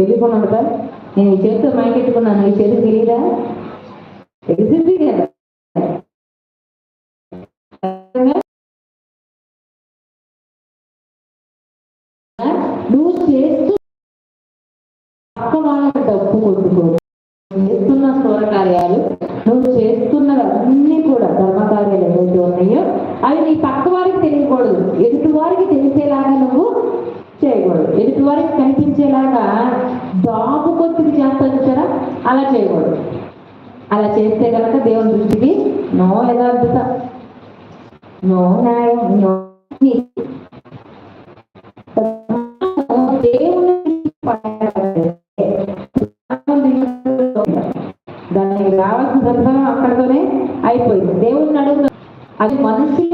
తెలియకుండా ఉంటుందా నేను ఈ చేతితో మైకెట్టుకున్నాను ఈ చేతికి తెలియదా తెలిసింది కదా. నువ్వు చేస్తూ పక్క వాళ్ళకి డబ్బు కొట్టుకో. చేస్తున్న స్థూల కార్యాలు నువ్వు చేస్తున్నవి అన్నీ కూడా ధర్మ కార్యాలు ఏవైతే ఉన్నాయో అవి నీ పక్క వారికి తెలియకూడదు. ఎదుటి వారికి తెలిసేలాగా నువ్వు చేయకూడదు. ఎదుటి వారికి కనిపించేలాగా దాపు కొద్దిగా చేస్తాను చూసారా? అలా చేయకూడదు. అలా చేస్తే కనుక దేవుని దృష్టికి నో యథార్థత. నో న్యాయం నో దేవుని దానికి రావాల్సిన సందర్భం అక్కడితోనే అయిపోయింది. దేవుని అడుగుతా అది మనుషులు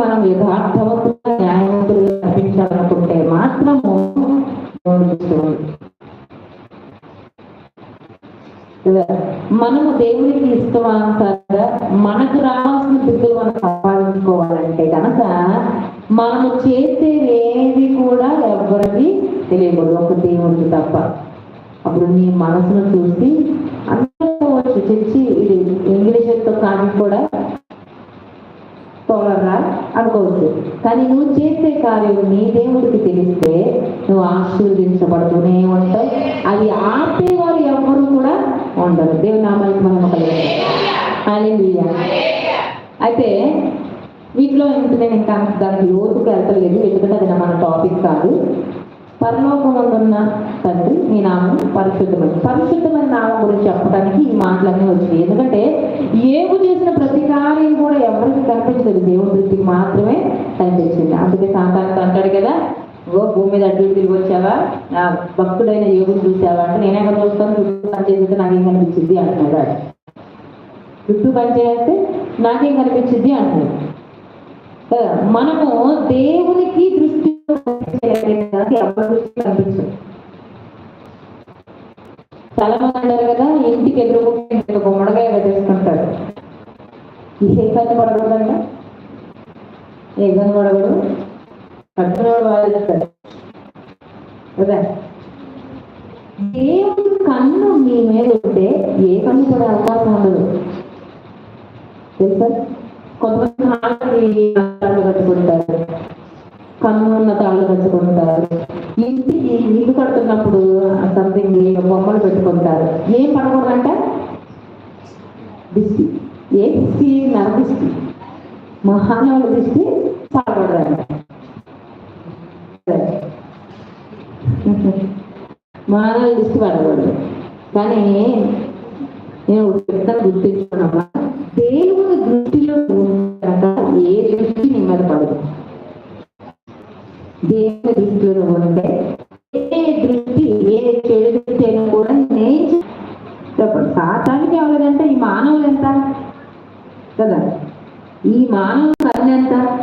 మనం యథార్థవంతులుగా న్యాయవంతులుగా కనిపించాలనుకుంటే మాత్రము మనము దేవునికి ఇష్టమానుసారంగా మనకు రావాల్సిన స్థితిలో మనం సంపాదించుకోవాలంటే కనుక మనము చేసేవేవి కూడా ఎవరికి తెలియకూడదు. ఒక దేవుడికి తప్ప. అప్పుడు నీ మనసును చూసి అనుకోవచ్చు చర్చి ఇది ఇంగ్లీష్ ఇంగ్లీష్తో కానీ కూడా. తోలరా అనుకోవచ్చు కానీ నువ్వు చేసే కార్యం నీ దేవుడికి తెలిస్తే నువ్వు ఆశీర్వదించబడుతూనే ఉంటావు. అది ఆపేవారు ఎవ్వరు కూడా ఉండరు. దేవుని నామానికి మనం హల్లెలూయా. అయితే వీటిలో ఇంక నేను ఇంకా దానికి లోతుకు వెళ్తలేదు. ఎందుకంటే అది మన టాపిక్ కాదు. పరలోకమందున్న తండ్రి మీ నామం పరిశుద్ధమైన పరిశుద్ధమైన నామం గురించి చెప్పడానికి ఈ మాటలన్నీ వచ్చినాయి. ఎందుకంటే ఏవు చేసిన ప్రతి ఎవరికి కనిపించదు దేవుడి దృష్టికి మాత్రమే కనిపించింది. అందుకే సాంతానికి అంటాడు కదా ఓ భూమి మీద అడ్డు తిరిగి వచ్చావా? నా భక్తుడైన యోగుని చూసావా? అంటే నేనేమో చూస్తాను చుట్టూ పనిచేస్తే నాకేం కనిపించింది? అంటున్నాడు చుట్టూ పనిచేస్తే నాకేం కనిపించింది? అంటున్నాడు. మనము దేవునికి దృష్టి కనిపించదు. చాలా మంది అంటారు కదా ఇంటికి ఎదురుకుంటే గుమ్మడికాయ పెట్టేసుకుంటాడు ఈ పని పడకూడదంట ఏ పని పడకూడదు? కట్టుకునేవాడు వాదిస్తాడు కదా? దేవుడి కన్ను మీ మీద ఉంటే ఏ కన్ను కూడా అవకాశం ఉండదు. తెలుసా? కొంతమంది తాళ్ళు కట్టుకుంటారు. కన్ను ఉన్న తాళ్ళు కట్టుకుంటారు. ఇంటికి ఇల్లు కడుతున్నప్పుడు సంథింగ్ బొమ్మలు పెట్టుకుంటారు. ఏం పడకూడదంట? దిష్టి. ఏ దిష్టి నరదిష్టి మహానవుల దిష్టి పడకూడదంట మానవుల దిష్టి పడకూడదు కానీ నేను చెప్తాను గుర్తించుకున్నామా దేవుని దృష్టిలో కనుక ఏ దృష్టి నీ మీద పడదు. దేవుని దృష్టిలో ఉంటే ఏ దృష్టి ఏ చెడు దృష్టి అయినా కూడా నేను చెప్పండి సాతాన్ని ఎవరంటే ఈ మానవులు ఎంత కదా ఈ మానవ కర్ణ ఎంత?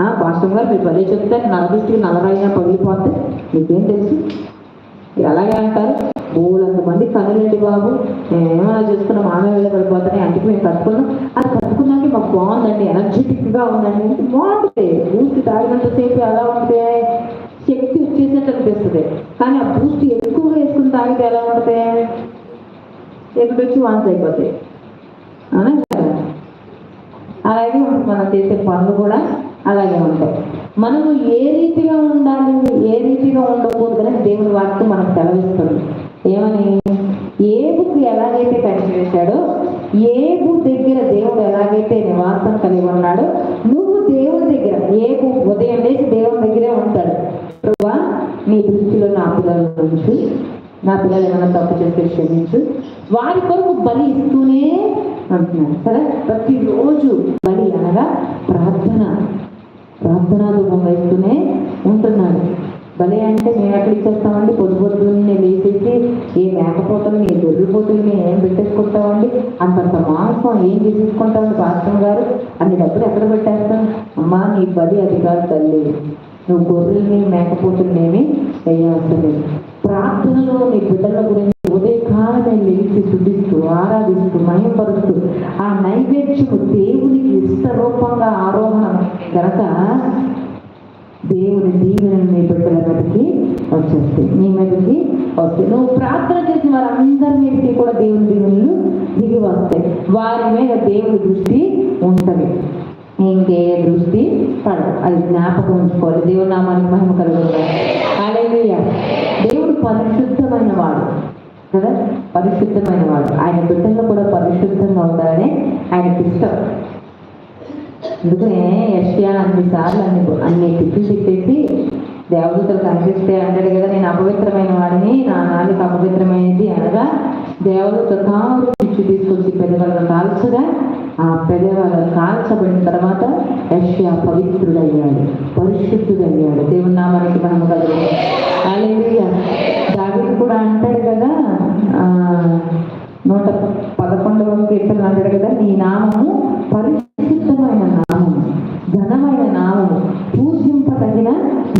ఆ, పాస్టర్ గారు మీరు పదే చెప్తారు. నలదృష్టికి నలభైనా పగిలిపోతే మీకేం తెలుసు? మీరు అలాగే అంటారు. మూడంత మంది కనులేండి బాబు. మేమేమో మానవ మానవులు పడిపోతాయి అందుకే మేము కట్టుకున్నాం. అది కట్టుకున్నాక మాకు బాగుందండి. ఎనర్జెటిక్గా ఉందండి. బాగుంటుంది. బూస్ట్ తాగినంతసేపు ఎలా ఉంటే శక్తి వచ్చేసినట్టు అనిపిస్తుంది. కానీ ఆ బూస్ట్ ఎక్కువగా వేసుకుని తాగితే ఎలా ఉంటుంది? ఎక్కడి వచ్చి వాన్స్ అయిపోతాయి అవునా కదా? అలాగే మనం చేసే పనులు కూడా అలాగే ఉంటాయి. మనము ఏ రీతిగా ఉండాలి? ఏ రీతిగా ఉండకూడదని దేవుని వాక్యం మనకు సెలవిస్తుంది. ఏమని? ఏబుకు ఎలాగైతే కనిపించాడో ఏబు దగ్గర దేవుడు ఎలాగైతే నివాసం కలిగి ఉన్నాడో నువ్వు దేవుని దగ్గర ఏబు ఉదయం లేచి దేవుని దగ్గరే ఉంటాడు. నీ దృష్టిలో నా పిల్లల గురించి నా పిల్లలు ఏమైనా తప్పు చేస్తే క్షమించు. వారి కొరకు బలి ఇస్తూనే అంటున్నారు సరే ప్రతిరోజు బలి అనగా ప్రార్థన ప్రార్థనా రూపం వేస్తూనే ఉంటున్నాడు. బలి అంటే మేము ఎక్కడ ఇచ్చేస్తామండి పొద్దు పొద్దున్నే లేచేసి ఏ మేకపోతలని ఏ దొరికిపోతుల్ని ఏం పెట్టేసుకుంటామండి? అంతంత మాంసం ఏం చేసేసుకుంటామని పాస్టర్ గారు? అన్ని డబ్బులు ఎక్కడ పెట్టేస్తాం? అమ్మా నీ బలి అది కాదు తల్లి. నువ్వు గొర్రెల్ని మేకపోతుల్ని ఏమి లేదు. ప్రార్థనలో నీ బిడ్డల గురించి గాయపరుస్తూ ఆ నైవేద్యము దేవునికి ఇష్టరూపంగా ఆరోహణ. కనుక దేవుని దీవెనలు మీ బిడ్డల మీదకి వచ్చేస్తాయి. మీ మీదకి వస్తాయి. నువ్వు ప్రార్థన చేసిన వారందరి మీదకి కూడా దేవుని దీవెనలు దిగి వస్తాయి. వారి మీద దేవుని దృష్టి ఉంటుంది. ఇంకే దృష్టి పడదు. అది జ్ఞాపకం ఉంచుకోవాలి. దేవుని నామానికి మహిమ కలుగుతుంది. హల్లెలూయా దేవుడు పరిశుద్ధమైన వాడు. కదా పరిశుద్ధమైన వాడు. ఆయన బిడ్డలు కూడా పరిశుద్ధంగా ఉండాలని ఆయనకి ఇష్టం. అందుకనే యష్యా అన్ని సార్లు అన్ని అన్ని తిప్పి తిప్పేసి దేవదూతలు కనిపిస్తే అంటాడు కదా నేను అపవిత్రమైన వాడిని నా నాలుగు అపవిత్రమైనది అనగా దేవదూత కారు పిచ్చి తీసుకొచ్చి పెద్దవాళ్ళను కాల్చగా ఆ పెద్దవాళ్ళను కాల్చబడిన తర్వాత యష్యా పవిత్రుడయ్యాడు పరిశుద్ధుడయ్యాడు. దేవుని నామానికి మనం కలుగు దావిది కూడా అంటాడు కదా ఆ, నూట పదకొండవ కీర్తన అంటాడు కదా నీ నామము పరిశుద్ధమైన నామము ఘనమైన నామము పూజింపదగిన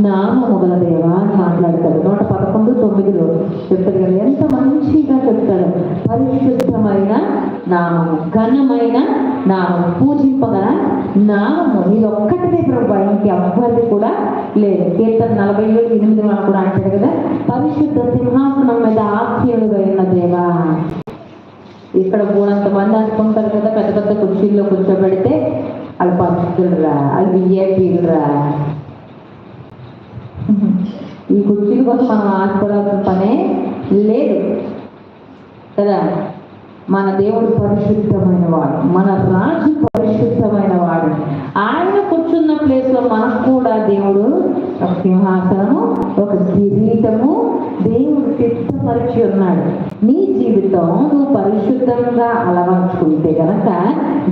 నామము గల దేవా అని మాట్లాడతాడు నూట పదకొండు తొమ్మిదిలో చెప్తాడు కదా ఎంత మంచిగా చెప్తాడు పరిశుద్ధమైన నామము ఘనమైన నామము పూజింపగల నామము ఇది ఒక్కటిదే ప్రభు ఇంకెవ్వరిది కూడా లేదు. కీర్తన నలభై ఏడు ఎనిమిది కూడా అంటాడు కదా. పరిశుద్ధ సింహాసనం మీద ఆశ్చర్యుడుగా ఉన్న దేవా. ఇక్కడ మూడంత మంది అనుకుంటారు కదా పెద్ద పెద్ద కుర్చీల్లో కూర్చోబెడితే వాళ్ళు పరిస్థితులురా వాళ్ళు విఐపీలురా ఈ కుర్చీల కోసం మనం ఆశపడాల్సిన పనే లేదు కదా. మన దేవుడు పరిశుద్ధమైన వాడు మన రాజు పరిశుద్ధమైన వాడు. ఆయన కూర్చున్న ప్లేస్లో మనకు కూడా దేవుడు ఒక సింహాసనము ఒక కిరీటము దేవుడు సిద్ధపరిచి ఉన్నాడు. నీ జీవితం నువ్వు పరిశుద్ధంగా అలవర్చుకుంటే కనుక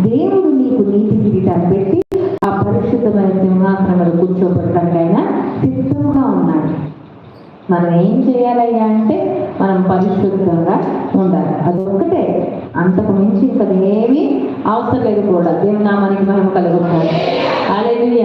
దేవుడు నీకు నీతి కిరీటాన్ని పెట్టి ఆ పరిశుద్ధమైన సింహాసనం మీద కూర్చోబెట్టడానికి ఆయన సిద్ధంగా ఉన్నాడు. మనం ఏం చేయాలయ్యా అంటే మనం పరిశుద్ధంగా ఉండాలి. అది ఒక్కటే అంతకు మించి ఇంకా ఏమీ అవసరం లేదు కూడా. దేవుని మనకి మనం కలుగుతాం అలెలుయ్య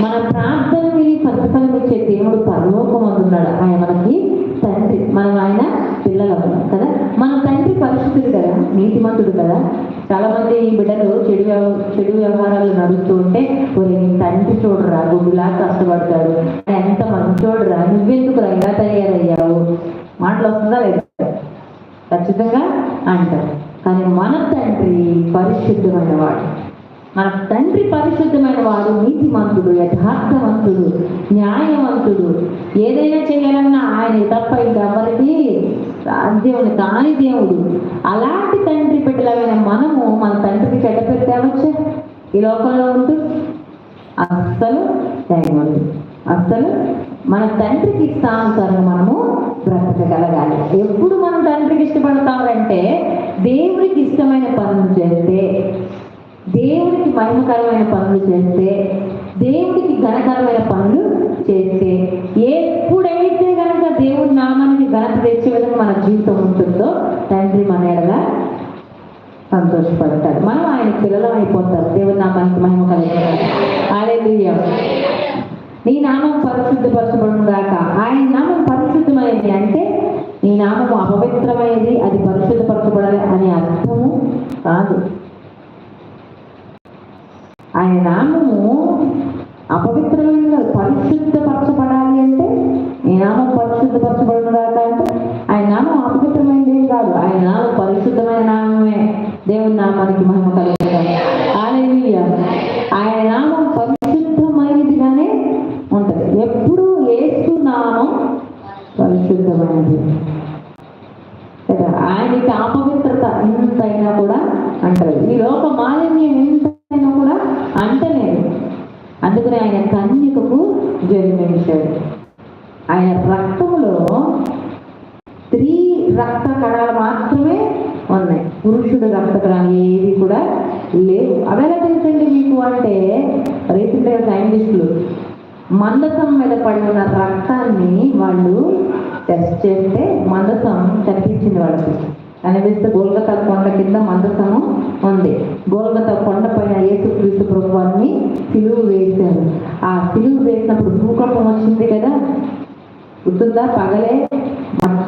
మన ప్రార్థన విని ప్రతిఫలం ఇచ్చే దేవుడు పరలోకం అందున్నాడు ఆయన మనకి తండ్రి. మనం ఆయన పిల్లలము కదా. మన తండ్రి పరిశుద్ధుడు కదా. నీతిమంతుడు కదా. చాలా మంది ఈ బిడ్డలు చెడు వ్యవ- చెడు వ్యవహారాలు నడుస్తూ ఉంటే ఒరే తండ్రి చూడరా? గుడ్డులా కష్టపడతాడు. తయారయ్యావు. మాటలు వస్తుందా లేదా? ఖచ్చితంగా అంటారు. కానీ మన తండ్రి పరిశుద్ధమైన వాడు మన తండ్రి పరిశుద్ధమైన వాడు నీతిమంతుడు యథార్థవంతుడు న్యాయవంతుడు. ఏదైనా చేయాలన్నా ఆయన తప్ప ఇంకెవరికి దేవుని కాని దేవుడు. అలాంటి తండ్రి పెట్టలమైన మనము మన తండ్రికి చెడ్డ పెట్టామచ్చా? ఈ లోకంలో ఉంటూ? అస్సలు చేయకూడదు అసలు మన తండ్రికి ఇష్టానుసారంగా మనము బ్రతకగలగాలి. ఎప్పుడు మనం తండ్రికి ఇష్టపడతామంటే దేవుడికి ఇష్టమైన పనులు చేస్తే దేవుడికి మహిమకరమైన పనులు చేస్తే దేవుడికి ఘనకరమైన పనులు చేస్తే ఎప్పుడైతే కనుక దేవుడి నామానికి ఘనత తెచ్చే విధంగా మన జీవితం ఉంటుందో తండ్రి మన ఎడగా సంతోషపడతాడు. మనం ఆయన పిల్లలం అయిపోతారు దేవుడి నామానికి మహిమ కలిగినాడు హల్లెలూయా నీ నామం పరిశుద్ధపరచబడును గాక ఆయన నామం పరిశుద్ధమైనది అంటే నీ నామము అపవిత్రమైనది అది పరిశుద్ధపరచబడాలి అనే అర్థము కాదు. ఆయన నామము అపవిత్రమైన పరిశుద్ధపరచబడాలి అంటే నీ నామం పరిశుద్ధపరచబడును గాక కానీ ఏవి కూడా లేవు. అవి అండి మీకు అంటే రేపు సైంటిస్టులు మందసం మీద పడి ఉన్న రక్తాన్ని వాళ్ళు టెస్ట్ చేస్తే మందసం కనిపించింది వాళ్ళకి. కనిపిస్తే గోల్గత కొండ కింద మందసము ఉంది. గోల్గత కొండ పైన ఏసు క్రీస్తు ప్రభువాన్ని సిలువు వేశారు. ఆ సిలువు వేసినప్పుడు భూకంపం వచ్చింది కదా. గుర్తుందా? పగలే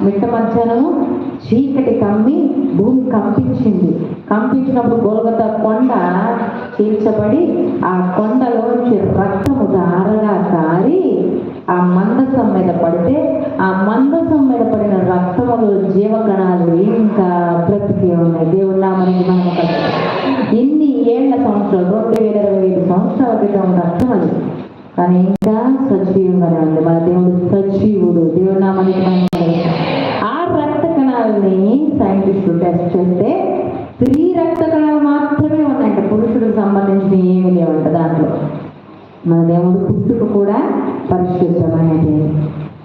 మిట్ట మధ్యాహ్నము చీకటి కమ్మి భూమి కంపించింది. కంపించినప్పుడు గోల్గత కొండ చీల్చబడి ఆ కొండలోంచి రక్తము దారగా దారి ఆ మందసం మీద పడితే ఆ మందసం మీద పడిన రక్తములు జీవగణాలు ఇంకా ప్రతికి ఉన్నాయి. దేవుడు నామనికి మనం ఇన్ని ఏళ్ళ సంవత్సరాలు రెండు వేల ఇరవై ఐదు సంవత్సరాల క్రితం రక్తం అది కానీ ఇంకా సజీవంగానే ఉంది. మన దేవుడు సజీవుడు. దేవుడు నామనికి మనం కణాలని సైంటిస్టులు టెస్ట్ చేస్తే స్త్రీ రక్త కణాలు మాత్రమే ఉన్నాయంట. పురుషుడికి సంబంధించిన ఏమి లేవంట దాంట్లో. మన దేవుడు పుట్టుక కూడా పరిశుద్ధమైనది.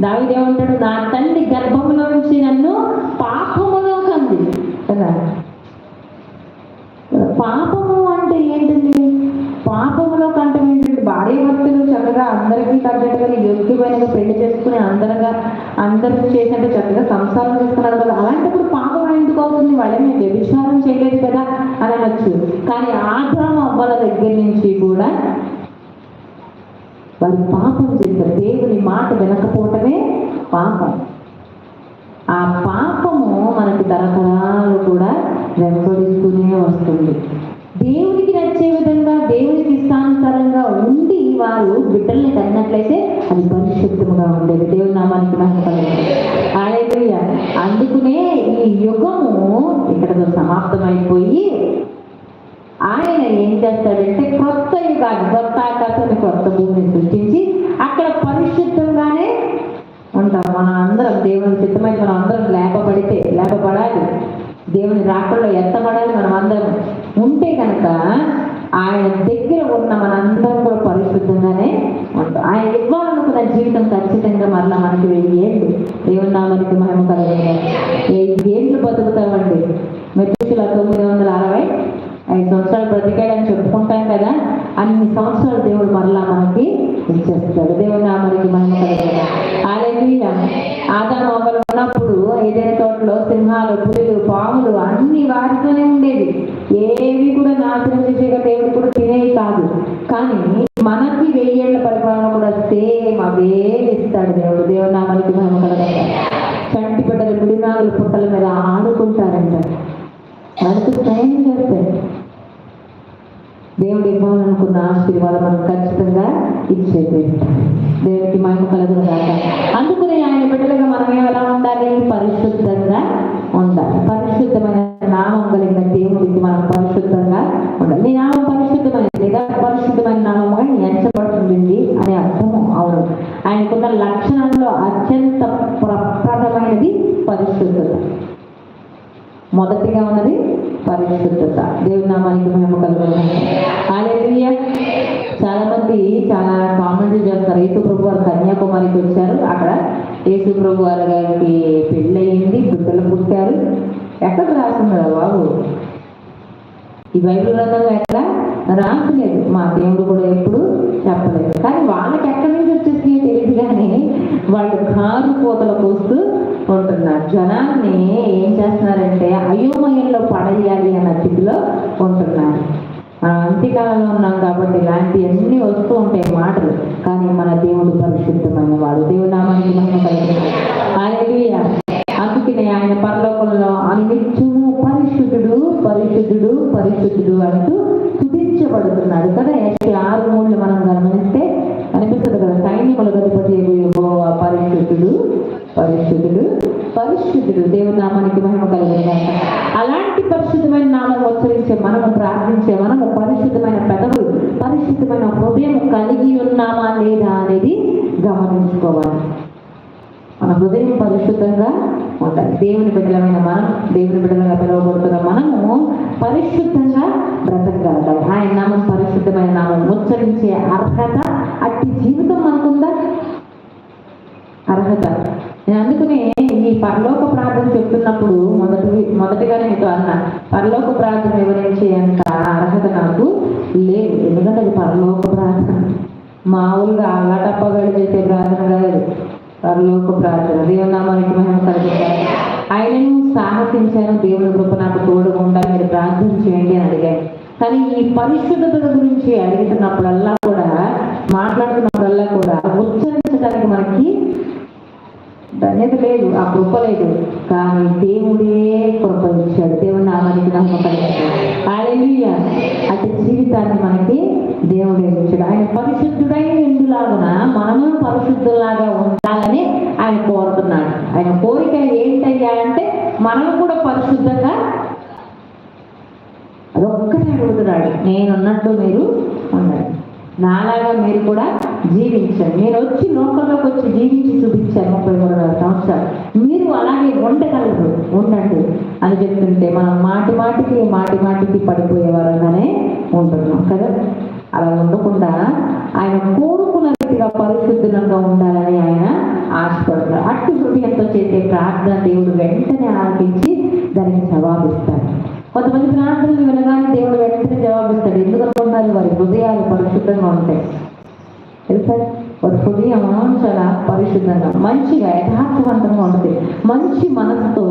దావిదేమంటాడు నా తల్లి గర్భంలో నుంచి నన్ను పాపములో కంది. కదా? పాపము అంటే ఏంటండి పాపములో కంటే ఏంటంటే భార్య భక్తులు చక్కగా అందరికీ తగ్గట్టుగా యోగ్యమైనగా పెళ్ళి చేసుకుని అందరగా అందరూ చేసినట్టు చక్కగా సంసారం చేసుకున్నారు కదా. అలాంటప్పుడు పాపం ఎందుకు అవుతుంది? వాళ్ళని వ్యభిచారం చేయలేదు కదా అని అనొచ్చు. కానీ ఆగ్రహం అవ్వాల దగ్గర నుంచి కూడా వారు పాపం చేస్తారు. దేవుని మాట వినకపోవటమే పాపం. ఆ పాపము మనకి తరతరాలు కూడా వెంబడిస్తూనే వస్తుంది. దేవునికి నచ్చే విధంగా దేవునికి ఇష్టానుసారంగా ఉండి వారు బిడ్డల్ని కన్నట్లయితే అది పరిశుద్ధముగా ఉండేది. దేవుని నామానికి మహిమలేదు కలుగుతుంది. హల్లెలూయా. అందుకునే ఈ యుగము ఇక్కడతో సమాప్తమైపోయి ఆయన ఏం చేస్తాడంటే కొత్త యుగాన్ని కొత్త ఆకాశాన్ని కొత్త భూమిని సృష్టించి అక్కడ పరిశుద్ధంగానే ఉంటాం. మనం అందరం దేవుని చిత్తమైతే మనం అందరం లేపబడితే లేపబడాలి. దేవుని రాకుండా ఎత్తబడాలి మనం అందరం ఉంటే కనుక ఆయన దగ్గర ఉన్న మనందరం కూడా పరిశుద్ధంగానే ఉంటాం. ఆయన ఇవ్వాలనుకున్న జీవితం ఖచ్చితంగా మరలా మనకి వెయ్యి ఏళ్ళు. దేవున్నామానికి మహిమ కలగాలి వెయ్యి ఏళ్ళు బతుకుతామండి. మెట్రికుల తొమ్మిది వందల అరవై ఐదు సంవత్సరాలు బ్రతికాడని చెప్పుకుంటాం కదా అన్ని సంవత్సరాలు దేవుడు మరలా మనకి ఇచ్చేస్తాడు. దేవుడు నా మహిమ కలిగాడు ఆలయ ఆదాం అవ్వలు ఉన్నప్పుడు ఏదైనా తోటలో సింహాలు పులులు పాములు అన్ని వాటితోనే ఉండేది ఏవి కూడా నాశనం చేసేగా దేవుడు కూడా తినేవి కాదు. కానీ మనకి వెయ్యేళ్ళ పరిపాలన కూడా సేమ్ అవే ఇస్తాడు దేవుడు. దేవుడు నా మనకి మహిమ కలగాలి చంటి బిడ్డలు గుడినాగులు పుట్టల మీద ఆడుకుంటారంట. మనకు స్నేహం చేస్తాయి దేవుడు ఇవ్వాలనుకున్న ఆశీర్వాదం మనం ఖచ్చితంగా ఇచ్చేది. దేవుడికి మహిమ కలగదు కాక మొదటిగా ఉన్నది పరిశుద్ధత. దేవుని నామానికి మహిమ కలుగుతుంది చాలా మంది చాలా కామెంట్లు చేస్తారు. యేసు ప్రభు వారు కన్యాకుమారికి వచ్చారు. అక్కడ యేసు ప్రభు వారి గారికి పెళ్ళయింది. బిడ్డలు పుట్టారు. ఎక్కడ రాస్తున్నారు బాబు? ఈ బైబిల్ గ్రంథం ఎక్కడ? రాసలేదు మా దేవుడు కూడా ఎప్పుడు చెప్పలేదు. కానీ వాళ్ళకి ఎక్కడి నుంచి వచ్చేసి తెలియదు కానీ వాళ్ళు కారు కోతలు కోస్తూ ఉంటున్నారు జనాన్ని ఏం చేస్తున్నారంటే అయోమయంలో పడేయాలి అన్న స్థితిలో ఉంటున్నారు. అంత్యకాలంలో ఉన్నాం కాబట్టి ఇలాంటివన్నీ వస్తూ ఉంటాయి మాటలు. కానీ మన దేవుడు పరిశుద్ధమైన వాడు. దేవుడు నామానికి మహిమ కలిగిన అందుకనే ఆయన పరలోకంలో అనిత్యము పరిశుద్ధుడు పరిశుద్ధుడు పరిశుద్ధుడు అంటూ స్థుతించబడుతున్నాడు కదా. ఎస్టీ ఆరు మూడు మనం గమనిస్తే అనిపిస్తుంది కదా సైనికుల గతిపతి పరిశుద్ధుడు. పరిశుద్ధుడు దేవుని నామానికి మహిమ కలిగిన అలాంటి పరిశుద్ధమైన నామం ఉచ్చరించే మనము ప్రార్థించే మనము పరిశుద్ధమైన పెదవులు పరిశుద్ధమైన హృదయం కలిగి ఉన్నామా లేదా అనేది గమనించుకోవాలి. మన హృదయం పరిశుద్ధంగా ఉండాలి. దేవుని బిడ్డలమైన మనం దేవుని బిడ్డలుగా పిలువబడుతున్న మనము పరిశుద్ధంగా బ్రతకగలగాలి. ఆయన నామం పరిశుద్ధమైన నామం ఉచ్చరించే అర్హత అట్టి జీవితం మనకుందా? అర్హత. నేను అందుకనే ఈ పరలోక ప్రార్థన చెప్తున్నప్పుడు మొదటి మొదటిగా నేను అన్న పరలోక ప్రార్థన వివరించే అంత అర్హత నాకు లేదు. ఎందుకంటే అది పరలోక ప్రార్థన. మామూలుగా అల్లాటప్పగలు చేసే ప్రార్థన కాదు. పరలోక ప్రార్థన. దేవుని నామానికి మహిమ కలుగుతారు ఆయనను సాహసించాను. దేవుని కృప నాకు తోడుగా ఉండాలి మీరు ప్రార్థన చేయండి అని అడిగాను. కానీ ఈ పరిశుద్ధత గురించి అడుగుతున్నప్పుడల్లా కూడా మాట్లాడుతున్నప్పుడల్లా కూడా ఉచ్చరించడానికి మనకి ధన్యత లేదు ఆ కృప లేదు. కానీ దేవుడే కృప ఇచ్చాడు దేవుని నామానికి నమ్మకలేదు హల్లెలూయా అటు జీవితాన్ని మనకి దేవుడే ఇచ్చాడు. ఆయన పరిశుద్ధుడైన ఇందులాగున మనము పరిశుద్ధులాగా ఉండాలని ఆయన కోరుతున్నాడు. ఆయన కోరిక ఏంటయ్యా అంటే మనం కూడా పరిశుద్ధంగా అదొక్కటే అడుగుతున్నాడు. నేనున్నట్టు మీరు ఉండండి నాలాగా మీరు కూడా జీవించండి. నేను వచ్చి లోకంలోకి వచ్చి జీవించి చూపించాను ముప్పై మూడు సంవత్సరాలు. మీరు అలాగే ఉండగలరు. ఉండండి. అని చెప్తుంటే మనం మాటి మాటికి మాటి మాటికి పడిపోయే వాళ్ళగానే ఉంటున్నాం కదా? అలా ఉండకుండా ఆయన కోరుకున్న రీతిగా పరిశుద్ధంగా ఉండాలని ఆయన ఆశపడతారు అటు హృదయంతో చేసే ప్రార్థన దేవుడు వెంటనే ఆలకించి దానికి జవాబిస్తారు కొంతమంది ప్రార్థనలు వినగానే దేవుడు వెంటనే జవాబు హృదయాలు ఉంటాయి. తెలుసా? వారి హృదయం చాలా పరిశుద్ధంగా మంచిగా యథార్థవంతంగా ఉంటుంది. మంచి మనసుతో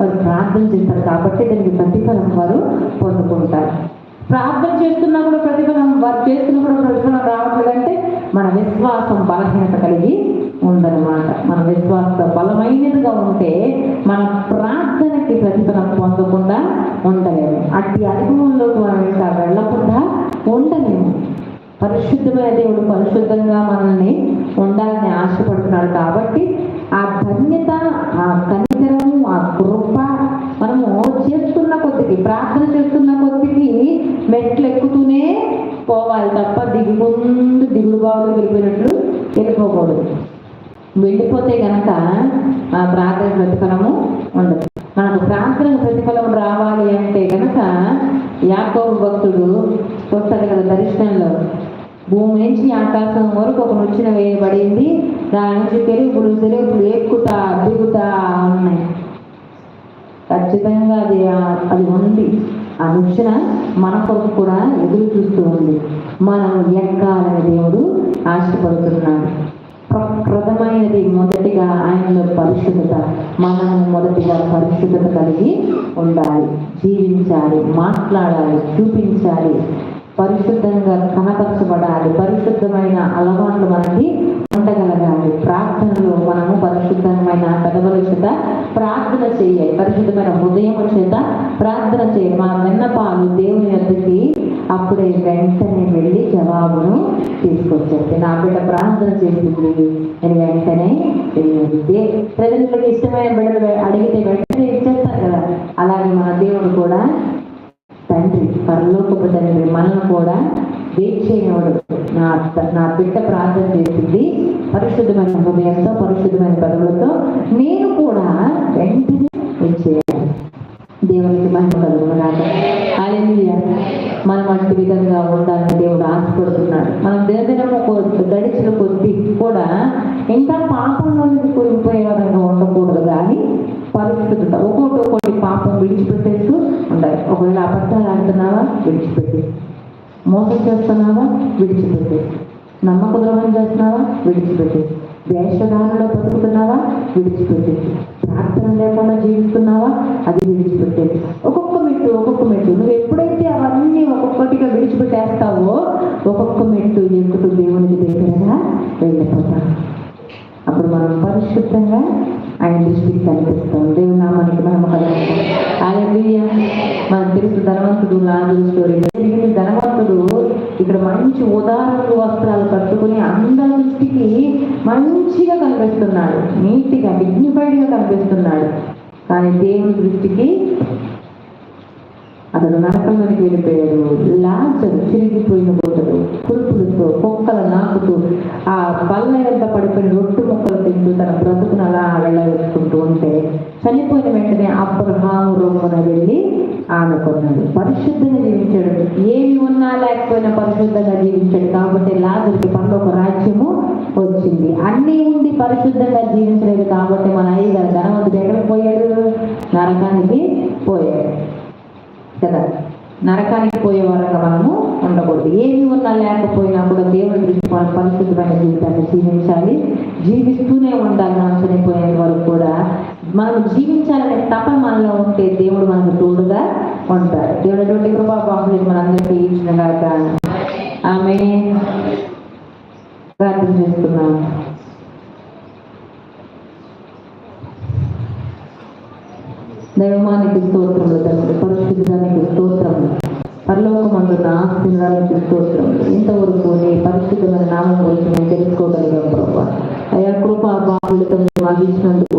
వారు ప్రార్థన చేస్తారు కాబట్టి దానికి ప్రతిఫలం వారు పొందుకుంటారు. ప్రార్థన చేస్తున్నా కూడా ప్రతిఫలం వారు చేస్తున్నా కూడా ప్రతిఫలం రావట్లేదంటే మన విశ్వాసం బలహీనత కలిగి ఉందన్నమాట మన విశ్వాస బలమైనదిగా ఉంటే మన ప్రార్థనకి ప్రతిఫలం పొందకుండా ఉండలేము. అట్టి అనుభవంలోకి మనం ఇంకా వెళ్ళకుండా ఉండలేము. పరిశుద్ధమైన దేవుడు పరిశుద్ధంగా మనల్ని ఉండాలని ఆశపడుతున్నాడు కాబట్టి ఆ ధన్యత ఆ కనికరము ఆ కృప మనము చేస్తున్న కొద్దికి ప్రార్థన చేస్తున్న కొద్దికి మెట్లు ఎక్కుతూనే పోవాలి తప్ప దిగు ముందు దిగుడు బావులు వెళ్ళిపోయినట్లు వెళ్ళిపోకూడదు. వెళ్ళిపోతే గనక ఆ ప్రార్థన ప్రతిఫలము ఉండదు. మనకు ప్రార్థన ప్రతిఫలం రావాలి అంటే గనక యాకోబు భక్తుడు వస్తాడు కదా దర్శనంలో. భూమి నుంచి ఆకాశం వరకు ఒక నొచ్చిన వేయబడింది. దాని నుంచి ఇప్పుడు తెలుగులు ఎక్కుతా దిగుతా ఉన్నాయి ఖచ్చితంగా అది అది ఉంది. ఆ నిచ్చెన మన కొరకు కూడా ఎదురు చూస్తూ ఉంది. మనం ఎక్కాలని దేవుడు ఆశపడుతున్నాడు. ప్రప్రదమైనది మొదటిగా ఆయనలో పరిశుద్ధత మనం మొదటిగా పరిశుద్ధత కలిగి ఉండాలి. జీవించాలి మాట్లాడాలి చూపించాలి. పరిశుద్ధంగా కనపరచబడాలి పరిశుద్ధమైన అలవాట్లు మనకి ఉండగలగాలి. ప్రార్థనలో మనము పరిశుద్ధమైన పెదవుల చేత ప్రార్థన చేయాలి. పరిశుద్ధమైన హృదయం చేత ప్రార్థన చేయాలి. మా విన్నపాలు దేవుని యొద్దకి అప్పుడే వెంటనే వెళ్ళి జవాబును తీసుకొచ్చేది నా బిడ్డ ప్రార్థన చేసింది. నేను వెంటనే తెలియదు ప్రజలకు ఇష్టమైన బిడ్డలు అడిగితే వెంటనే ఇచ్చేస్తారు కదా. అలాగే మన దేవుడు కూడా తండ్రి పరలోకపు తండ్రి మనల్ని కూడా వెయిట్ చేయనివాడు నా నా బిడ్డ ప్రార్థన చేసింది. పరిశుద్ధమైన హృదయంతో పరిశుద్ధమైన పదవులతో నేను కూడా వెంటనే వచ్చేయాలి దేవునికి మహిమ కలుగునాక హల్లెలూయా మనం అట్టి విధంగా ఉండాలని దేవుడు ఆశపడుతున్నాడు. మనం దినదినము గడిచిన కొద్ది కూడా ఇంకా పాపంలోనికి కూలిపోయే విధంగా ఉండకూడదు కానీ పరిశుద్ధత ఒక్కొక్కటి ఒక్కొక్కటి పాపం విడిచిపెట్టేస్తూ ఉండాలి. ఒకవేళ అబద్ధాలు ఆడుతున్నావా? విడిచిపెట్టి. మోసం చేస్తున్నావా? విడిచిపెట్టి. నమ్మక ద్రోహం చేస్తున్నావా? విడిచిపెట్టి. వేషధారణలో బతుకుతున్నావా? విడిచిపెట్టి. అర్థం లేకుండా జీవిస్తున్నావా? అది విడిచిపెట్టేది ఒక్కొక్క మెట్టు ఒక్కొక్క మెట్టు. నువ్వు ఎప్పుడైతే అవన్నీ ఒక్కొక్కటిగా విడిచిపెట్టేస్తావో ఒక్కొక్క మెట్టు ఎక్కుతూ దేవునికి దగ్గరగా వెళ్ళిపోతావు. అప్పుడు మనం పరిశుద్ధంగా ఆయన దృష్టికి కనిపిస్తాం. దేవుని నామానికి మనం కలుగుతాం మనకు తెలుసు ధనవంతుడు లాజరు స్టోరీ ధనవంతుడు ఇక్కడ మంచి ఉదాహరణ వస్త్రాలు కట్టుకుని అందరి దృష్టికి మంచిగా కనిపిస్తున్నాడు. నీట్గా డిగ్నిఫైడ్గా కనిపిస్తున్నాడు. కానీ దేవుని దృష్టికి అతడు నరకంలోనికి వెళ్ళిపోయాడు. లాజరు చిరిగిపోయిన బోటలు కురుపులతో కుక్కల నాకుతూ ఆ పళ్ళ ఎంత పడిపోయిన రొట్టు ముక్కలు తింటూ తన బ్రతుకును అలా వెళ్ళవేసుకుంటూ ఉంటే చనిపోయిన వెంటనే అబ్రహాము రూమున వెళ్ళి ఆనుకున్నాడు పరిశుద్ధంగా జీవించాడు. ఏమి ఉన్నా లేకపోయినా పరిశుద్ధంగా జీవించాడు. కాబట్టి లాజరుకి పనులు ఒక రాజ్యము వచ్చింది. అన్నీ ఉండి పరిశుద్ధంగా జీవించలేదు. కాబట్టి మన అయ్యగారు ధనవంతుడు ఎక్కడికి పోయాడు? నరకానికి పోయాడు. కదా? నరకానికి పోయే మనము ఉండకూడదు. ఏమి ఉన్నా లేకపోయినా కూడా దేవుని దృష్టి మన పరిశుద్ధమైన జీవితాన్ని జీవించాలి. జీవిస్తూనే ఉండాలి మనం చనిపోయేంత వరకు కూడా మనం జీవించాలనే తపన మనలో ఉంటే దేవుడు మనకు తోడుగా ఉంటాడు. దేవుడు అటువంటి కృపా బాహుల్యం మనందరికీ ఇచ్చినగాక ఆమె ప్రార్థన చేస్తున్నాం దైవమానికి స్తోత్రములు తండ్రి పరిశుద్ధానికి స్తోత్రములు పరలోకమందున్న ఆస్తిరానికి స్తోత్రములు ఇంతవరకు నీ పరిశుద్ధమైన నామం గురించి మేము తెలుసుకోగలిగాం ప్రభావ అయా కృపా బాబులతో మాకు ఇచ్చినందుకు